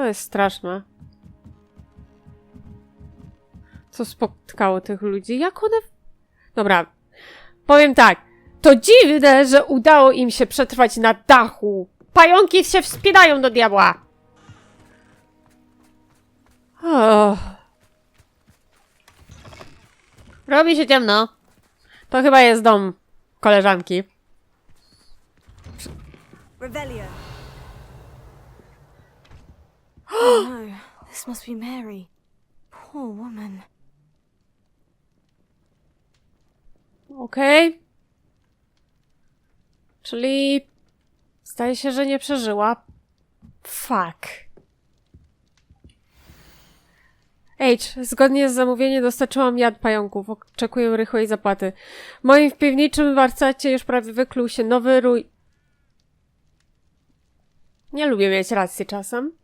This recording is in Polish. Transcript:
To jest straszne. Co spotkało tych ludzi? Jak one... Dobra. Powiem tak. To dziwne, że udało im się przetrwać na dachu. Pająki się wspinają do diabła. Oh. Robi się ciemno. To chyba jest dom koleżanki. Revelio. oh no, this must be Mary. Poor woman. Okej. Czyli zdaje się, że nie przeżyła. Fuck. H, zgodnie z zamówieniem dostarczyłam jad pająków. Oczekuję rychłej zapłaty. W moim piwniczym warsztacie już prawie wykluł się nowy rój... Nie lubię mieć racji czasem.